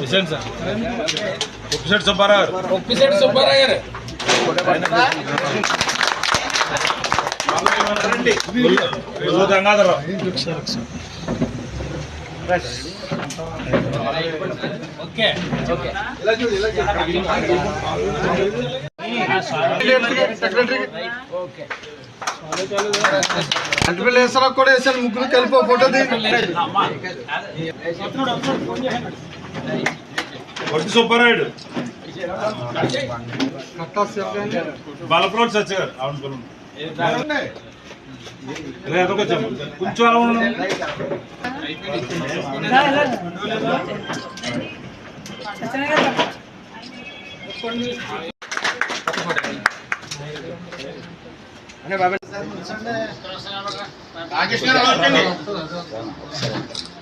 విషయం సార్ ఉప్పిశెట్టి సుబ్బారావు గారు ఒప్పిశెట్టి సుబ్బారావు గారు గంగాధరరావు ఓకే ఓకే ఓకే అంటుపిల్లి వేసరా కూడా వేసాను ముగ్గురు కలిపి ఫోటో దిగి వట్టి సుబ్బారాయుడు. బలప్రోడ్ సత్య గారు అవును పిల్లలు ఇలా ఎదకొచ్చాము కొంచెం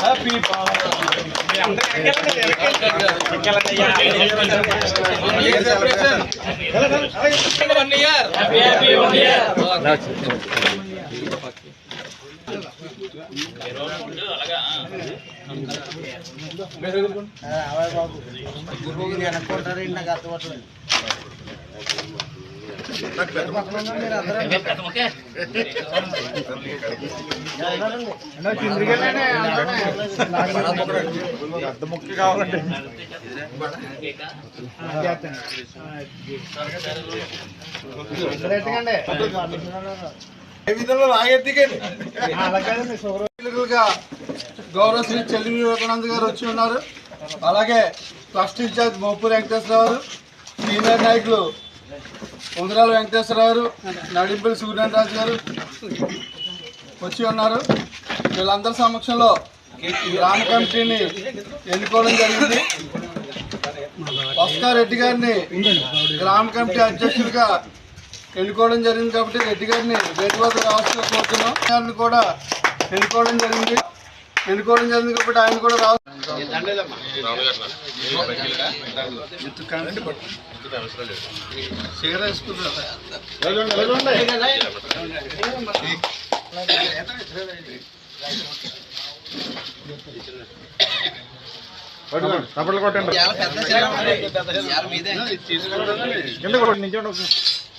ఉన్నాం వన్ ఇయర్ ఏ విధంలో లాగెత్తికండి పిల్లలుగా గౌరవ పెద్ద ముక్క కావాలండి గౌరవ శ్రీ చెల్లి వివేకానంద్ గారు వచ్చి ఉన్నారు. అలాగే ట్రస్ట్ ఇన్ఛార్జ్ మోపూర్ వెంకటేశ్వర గారు, సీనియర్ నాయకులు ఉంగరాల వెంకటేశ్వరరావు గారు, నడింపల్లి సూర్యనారాయణ గారు వచ్చి ఉన్నారు. వీళ్ళందరి సమక్షంలో గ్రామ కమిటీని ఎన్నుకోవడం జరిగింది. భాస్కర్ రెడ్డి గారిని గ్రామ కమిటీ అధ్యక్షుడిగా ఎన్నుకోవడం జరిగింది కాబట్టి రెడ్డి గారిని వద్ద ఆశలు కోరుతున్నాం. గారిని కూడా ఎన్నుకోవడం జరిగింది. ఎన్నుకోవడం జరిగింది కాబట్టి ఆయన కూడా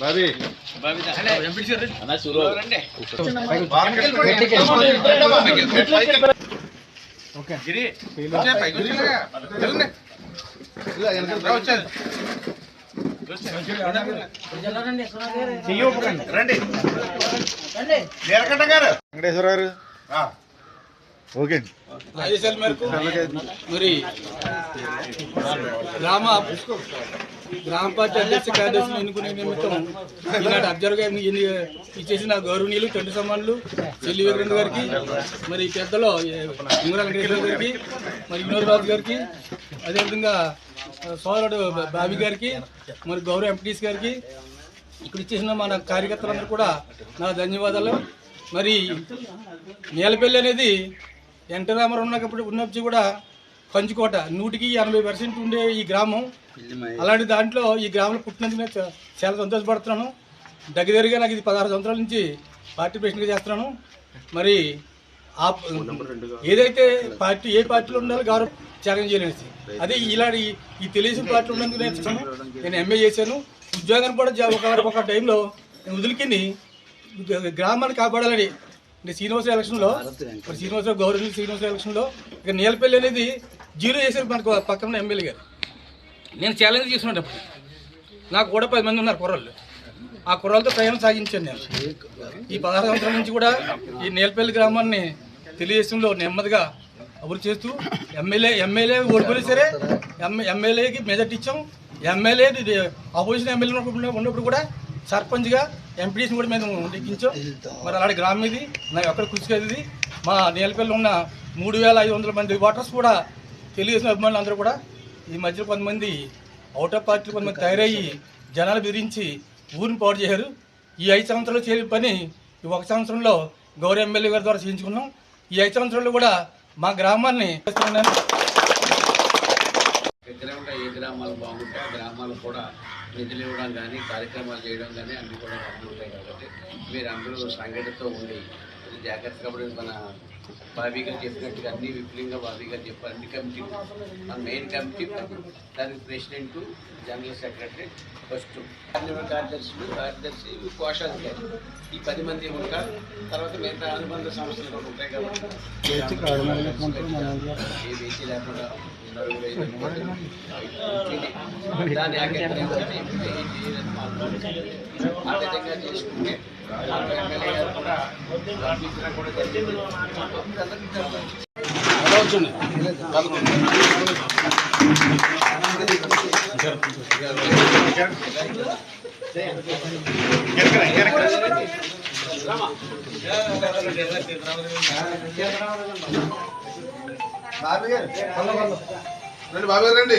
రావాలి వెంకటేశ్వర గారు. ఓకే. ఆదేశాల మేరకు మరి గ్రామ గ్రామ పార్టీ అధ్యక్ష కార్యదర్శిని ఎన్నుకునే నిమిత్తం ఈనాడు అబ్జర్వ్గా ఇచ్చేసిన గౌరవనీయులు చెండు సమానులు చెల్లి వీరేంద్ర గారికి మరి పెద్దలో ఉంగర వెంకటేశ్వర గారికి మరి వినోద్ రాజు గారికి అదేవిధంగా సోదరుడు బాబీ గారికి మరి గౌరవ ఎంపీటీస్ గారికి ఇక్కడ ఇచ్చేసిన మన కార్యకర్తలందరూ కూడా నా ధన్యవాదాలు. మరి నేలపల్లి అనేది ఎన్టీ రామారావు ఉన్నప్పుడు ఉన్నప్పుడు కూడా కంచుకోట నూటికి ఎనభై పర్సెంట్ ఉండే ఈ గ్రామం. అలాంటి దాంట్లో ఈ గ్రామంలో పుట్టినందుకు నేను చాలా సంతోషపడుతున్నాను. దగ్గరగా నాకు ఇది పదహారు సంవత్సరాల నుంచి పార్టీ ప్రెసిడెంట్గా చేస్తున్నాను. మరి ఆ ఏదైతే పార్టీ ఏ పార్టీలో ఉండాలో గౌరవం త్యాగం చేయలేసి అదే ఇలాంటి ఈ తెలుగుదేశం పార్టీలో ఉన్నందుకు నేను చేశాను. నేను ఎంఏ చేశాను. ఉద్యోగాన్ని కూడా ఒక ఒక టైంలో నేను వదిలికిని గ్రామాన్ని కాపాడాలని శ్రీనివాస ఎలక్షన్లో శ్రీనివాసరావు గౌరవ శ్రీనివాస ఎలక్షన్లో ఇక నీలపల్లి అనేది జీరో చేశారు మనకు పక్కన ఎమ్మెల్యే గారు. నేను ఛాలెంజ్ చేస్తున్నాను నాకు కూడా పది మంది ఉన్నారు కుర్రాళ్ళు. ఆ కుర్రాలతో ప్రయాణం సాగించాను నేను. ఈ పదహారు సంవత్సరాల నుంచి కూడా ఈ నేలపల్లి గ్రామాన్ని తెలియజేసంలో నెమ్మదిగా అభివృద్ధి చేస్తూ ఎమ్మెల్యే ఎమ్మెల్యే ఓడిపోయినా సరే ఎమ్మెల్యేకి మెజార్టీ ఇచ్చాం. ఎమ్మెల్యే అపోజిషన్ ఎమ్మెల్యే ఉన్నప్పుడు ఉన్నప్పుడు కూడా సర్పంచ్గా ఎంపీడీసీ కూడా మేము ఎక్కించాం మరి అలాంటి గ్రామం ఇది. నా ఎక్కడ కృషి ఇది. మా నేలపల్లి ఉన్న మూడు వేల ఐదు వందల మంది ఓటర్స్ కూడా తెలుగుదేశం అభిమానులు అందరూ కూడా ఈ మధ్యలో కొంతమంది అవుట్ ఆఫ్ పార్టీ కొంతమంది తయారయ్యి జనాలు బెదిరించి ఊరిని పాడు చేశారు ఈ ఐదు సంవత్సరాలు చేరి పని ఈ ఒక సంవత్సరంలో గౌరవ ఎమ్మెల్యే గారి ద్వారా చేయించుకున్నాం ఈ ఐదు సంవత్సరాలు కూడా మా గ్రామాన్ని చేస్తున్నాను. ఏ గ్రామాలు బాగుంటే ఆ గ్రామాలు కూడా నిధులు ఇవ్వడం కానీ కార్యక్రమాలు చేయడం కానీ అన్నీ కూడా బాగుంటాయి కాబట్టి మీరు అందరూ సంఘటనతో ఉండి ఇది జాగ్రత్తగా కూడా మన బాబీ గారు చెప్పినట్టుగా అన్ని విపులంగా బాబీ గారు చెప్పారు. అన్ని కమిటీ మన మెయిన్ కమిటీ దానికి ప్రెసిడెంట్ జనరల్ సెక్రటరీ ఫస్ట్ కార్యదర్శులు కార్యదర్శి కోశాధికారి. ఈ పది మంది ఉంటారు తర్వాత మిగతా అనుబంధ సంస్థలు కూడా ఉంటాయి కాబట్టి లేకుండా నలుగురు దాన్ని ఆ విధంగా చేసుకుంటే ఎమ్మెల్యే గారు కూడా కూడా జరిగింది గారు రండి బాబీ గారు రండి.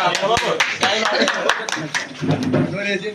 రండి.